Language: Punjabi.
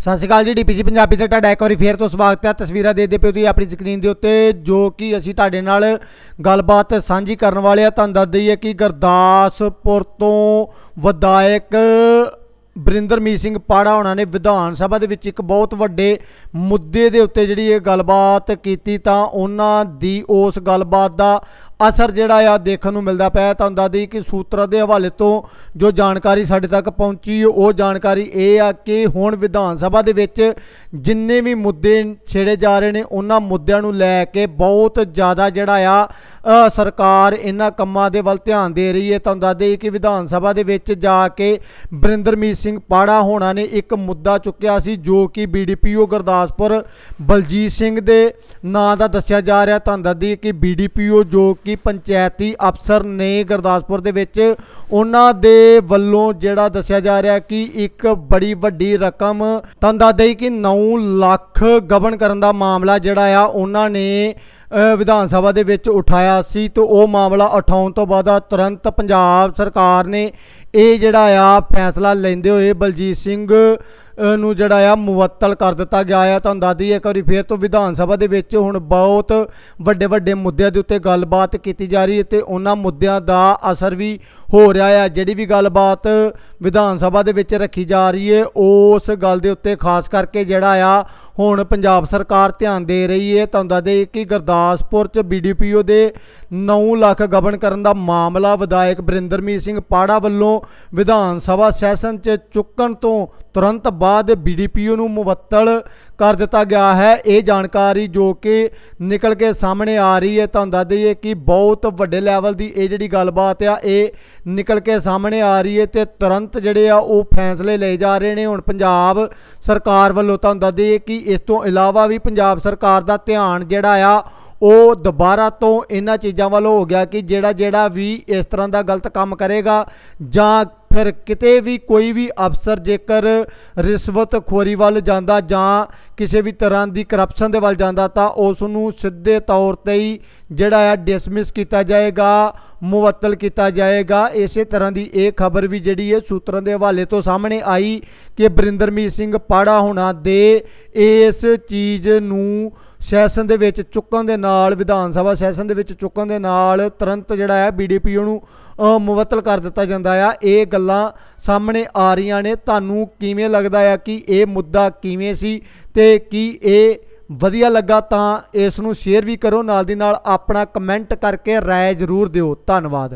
ਸਤਿ ਸ਼੍ਰੀ ਅਕਾਲ ਜੀ ਡੀਪੀਸੀ ਪੰਜਾਬੀ ਤੇ ਤੁਹਾਡਾ ਇੱਕ ਵਾਰੀ ਫੇਰ ਤੋਂ ਸਵਾਗਤ ਹੈ। ਤਸਵੀਰਾਂ ਦੇਖਦੇ ਪਿਓ ਤੁਸੀਂ ਆਪਣੀ ਸਕਰੀਨ ਦੇ ਉੱਤੇ, ਜੋ ਕਿ ਅਸੀਂ ਤੁਹਾਡੇ ਨਾਲ ਗੱਲਬਾਤ ਸਾਂਝੀ ਕਰਨ ਵਾਲੇ ਆ ਤੁਹਾਨੂੰ ਦੱਸ ਦਈਏ ਕਿ ਗੁਰਦਾਸਪੁਰ ਤੋਂ ਵਿਧਾਇਕ ਬਰਿੰਦਰਮੀਤ ਸਿੰਘ ਪਾੜਾ, ਉਹਨਾਂ ਨੇ ਵਿਧਾਨ ਸਭਾ ਦੇ ਵਿੱਚ ਇੱਕ ਬਹੁਤ ਵੱਡੇ ਮੁੱਦੇ ਦੇ ਉੱਤੇ ਜਿਹੜੀ ਇਹ ਗੱਲਬਾਤ ਕੀਤੀ ਤਾਂ ਉਹਨਾਂ ਦੀ ਉਸ ਗੱਲਬਾਤ ਦਾ ਅਸਰ ਜਿਹੜਾ ਆ ਦੇਖਣ ਨੂੰ ਮਿਲਦਾ ਪਿਆ ਤੁਹਾਨੂੰ ਦੱਸ ਦਈਏ ਕਿ ਸੂਤਰਾਂ ਦੇ ਹਵਾਲੇ ਤੋਂ ਜੋ ਜਾਣਕਾਰੀ ਸਾਡੇ ਤੱਕ ਪਹੁੰਚੀ, ਉਹ ਜਾਣਕਾਰੀ ਇਹ ਆ ਕਿ ਹੁਣ ਵਿਧਾਨ ਸਭਾ ਦੇ ਵਿੱਚ ਜਿੰਨੇ ਵੀ ਮੁੱਦੇ ਛੇੜੇ ਜਾ ਰਹੇ ਨੇ, ਉਹਨਾਂ ਮੁੱਦਿਆਂ ਨੂੰ ਲੈ ਕੇ ਬਹੁਤ ਜ਼ਿਆਦਾ ਜਿਹੜਾ ਆ ਸਰਕਾਰ ਇਹਨਾਂ ਕੰਮਾਂ ਦੇ ਵੱਲ ਧਿਆਨ ਦੇ ਰਹੀ ਹੈ। ਤੁਹਾਨੂੰ ਦੱਸ ਦਈਏ ਕਿ ਵਿਧਾਨ ਸਭਾ ਦੇ ਵਿੱਚ ਜਾ ਕੇ ਬਰਿੰਦਰਮੀਤ ਸਿੰਘ ਪਾੜਾ ਹੋਣਾ ਨੇ ਇੱਕ ਮੁੱਦਾ ਚੁੱਕਿਆ ਸੀ, ਜੋ ਕਿ ਬੀਡੀਪੀਓ ਗੁਰਦਾਸਪੁਰ ਬਲਜੀਤ ਸਿੰਘ ਦੇ ਨਾਂ ਦਾ ਦੱਸਿਆ ਜਾ ਰਿਹਾ। ਤੁਹਾਨੂੰ ਦੱਸ ਦਈਏ ਕਿ ਬੀਡੀਪੀਓ ਜੋ ਕਿ ਪੰਚਾਇਤੀ ਅਫਸਰ ਨੇ ਗੁਰਦਾਸਪੁਰ ਦੇ ਵਿੱਚ ਉਹਨਾਂ ਦੇ ਵੱਲੋਂ ਜਿਹੜਾ ਦੱਸਿਆ ਜਾ ਰਿਹਾ ਕਿ ਇੱਕ ਬੜੀ ਵੱਡੀ ਰਕਮ ਤੁਹਾਨੂੰ ਦੱਸ ਦਈਏ ਕਿ 9 ਲੱਖ ਗਬਨ ਕਰਨ ਦਾ ਮਾਮਲਾ ਜਿਹੜਾ ਆ, ਉਹਨਾਂ ਨੇ ਵਿਧਾਨ ਸਭਾ ਦੇ ਵਿੱਚ ਉਠਾਇਆ ਸੀ ਤੇ ਉਹ ਮਾਮਲਾ ਉਠਾਉਣ ਤੋਂ ਬਾਅਦ ਤੁਰੰਤ ਪੰਜਾਬ ਸਰਕਾਰ ਨੇ ਇਹ ਜਿਹੜਾ ਆ ਫੈਸਲਾ ਲੈਂਦੇ ਹੋਏ ਬਲਜੀਤ ਸਿੰਘ ਨੂੰ ਜਿਹੜਾ ਆ ਮੁਅੱਤਲ ਕਰ ਦਿੱਤਾ ਗਿਆ ਆ। ਤੁਹਾਨੂੰ ਦੱਸ ਦਈਏ ਇੱਕ ਵਾਰੀ ਫੇਰ ਤੋਂ ਵਿਧਾਨ ਸਭਾ ਦੇ ਵਿੱਚ ਹੁਣ ਬਹੁਤ ਵੱਡੇ ਵੱਡੇ ਮੁੱਦਿਆਂ ਦੇ ਉੱਤੇ ਗੱਲਬਾਤ ਕੀਤੀ ਜਾ ਰਹੀ ਹੈ ਤੇ ਉਹਨਾਂ ਮੁੱਦਿਆਂ ਦਾ ਅਸਰ ਵੀ ਹੋ ਰਿਹਾ ਆ। ਜਿਹੜੀ ਵੀ ਗੱਲਬਾਤ ਵਿਧਾਨ ਸਭਾ ਦੇ ਵਿੱਚ ਰੱਖੀ ਜਾ ਰਹੀ ਹੈ, ਉਸ ਗੱਲ ਦੇ ਉੱਤੇ ਖਾਸ ਕਰਕੇ ਜਿਹੜਾ ਆ ਹੁਣ ਪੰਜਾਬ ਸਰਕਾਰ ਧਿਆਨ ਦੇ ਰਹੀ ਹੈ। ਤੁਹਾਨੂੰ ਦੱਸ ਦਈਏ ਕਿ ਗੁਰਦਾਸਪੁਰ ਚ ਬੀਡੀਪੀਓ ਦੇ 9 ਲੱਖ ਗਬਨ ਕਰਨ ਦਾ ਮਾਮਲਾ, ਵਿਧਾਇਕ ਬਰਿੰਦਰਮੀਤ ਸਿੰਘ ਪਾੜਾ ਵੱਲੋਂ ਵਿਧਾਨ ਸਭਾ ਸੈਸ਼ਨ 'ਚ ਚੁੱਕਣ ਤੋਂ ਤੁਰੰਤ ਬਾਅਦ ਬੀਡੀਪੀਓ ਨੂੰ ਮੁਵੱਤਲ ਕਰ ਦਿੱਤਾ ਗਿਆ ਹੈ। ਇਹ ਜਾਣਕਾਰੀ ਜੋ ਕਿ ਨਿਕਲ ਕੇ ਸਾਹਮਣੇ ਆ ਰਹੀ ਹੈ, ਤੁਹਾਨੂੰ ਦੱਸ ਦਈਏ ਕਿ ਬਹੁਤ ਵੱਡੇ ਲੈਵਲ ਦੀ ਇਹ ਜਿਹੜੀ ਗੱਲਬਾਤ ਆ, ਇਹ ਨਿਕਲ ਕੇ ਸਾਹਮਣੇ ਆ ਰਹੀ ਹੈ ਤੇ ਤੁਰੰਤ ਜਿਹੜੇ ਆ ਉਹ ਫੈਸਲੇ ਲਏ ਜਾ ਰਹੇ ਨੇ। ਹੁਣ ਪੰਜਾਬ ਸਰਕਾਰ ਵੱਲੋਂ ਤੁਹਾਨੂੰ ਦੱਸ ਦਈਏ ਕਿ ਇਸ ਤੋਂ ਇਲਾਵਾ ਵੀ ਪੰਜਾਬ ਸਰਕਾਰ ਦਾ ਧਿਆਨ ਜਿਹੜਾ ਆ ਉਹ ਦੁਬਾਰਾ ਤੋਂ ਇਹਨਾਂ ਚੀਜ਼ਾਂ ਵੱਲ ਹੋ ਗਿਆ ਕਿ ਜਿਹੜਾ ਜਿਹੜਾ ਵੀ ਇਸ ਤਰ੍ਹਾਂ ਦਾ ਗਲਤ ਕੰਮ ਕਰੇਗਾ ਜਾਂ ਫਿਰ ਕਿਤੇ ਵੀ ਕੋਈ ਵੀ ਅਫਸਰ ਜੇਕਰ ਰਿਸ਼ਵਤ ਖੋਰੀ ਵੱਲ ਜਾਂਦਾ ਜਾਂ ਕਿਸੇ ਵੀ ਤਰ੍ਹਾਂ ਦੀ ਕਰਪਸ਼ਨ ਦੇ ਵੱਲ ਜਾਂਦਾ ਤਾਂ ਉਸ ਨੂੰ ਸਿੱਧੇ ਤੌਰ ਤੇ ਹੀ ਜਿਹੜਾ ਆ ਡਿਸਮਿਸ ਕੀਤਾ ਜਾਏਗਾ ਮੁਅੱਤਲ ਕੀਤਾ ਜਾਏਗਾ। ਇਸੇ ਤਰ੍ਹਾਂ ਦੀ ਇਹ ਖਬਰ ਵੀ ਜਿਹੜੀ ਹੈ ਸੂਤਰਾਂ ਦੇ ਹਵਾਲੇ ਤੋਂ ਸਾਹਮਣੇ ਆਈ ਕਿ ਬਰਿੰਦਰਮੀਤ ਸਿੰਘ ਪਾੜਾ ਹੋਣਾ ਦੇ ਇਸ ਚੀਜ਼ ਨੂੰ ਸੈਸ਼ਨ ਦੇ ਵਿੱਚ ਚੁੱਕਣ ਦੇ ਨਾਲ ਵਿਧਾਨ ਸਭਾ ਸੈਸ਼ਨ ਦੇ ਵਿੱਚ ਚੁੱਕਣ ਦੇ ਨਾਲ ਤੁਰੰਤ ਜਿਹੜਾ ਹੈ ਬੀਡੀਪੀਓ ਨੂੰ ਅ, ਮੁਅੱਤਲ ਕਰ ਦਿੱਤਾ ਜਾਂਦਾ ਆ। ਇਹ ਗੱਲਾਂ ਸਾਹਮਣੇ ਆ ਰਹੀਆਂ ਨੇ। ਤੁਹਾਨੂੰ ਕਿਵੇਂ ਲੱਗਦਾ ਆ ਕਿ ਇਹ ਮੁੱਦਾ ਕਿਵੇਂ ਸੀ ਤੇ ਕੀ ਇਹ ਵਧੀਆ ਲੱਗਾ ਤਾਂ ਇਸ ਨੂੰ ਸ਼ੇਅਰ ਵੀ ਕਰੋ। ਨਾਲ ਦੀ ਨਾਲ ਆਪਣਾ ਕਮੈਂਟ ਕਰਕੇ ਰਾਏ ਜ਼ਰੂਰ ਦਿਓ। ਧੰਨਵਾਦ।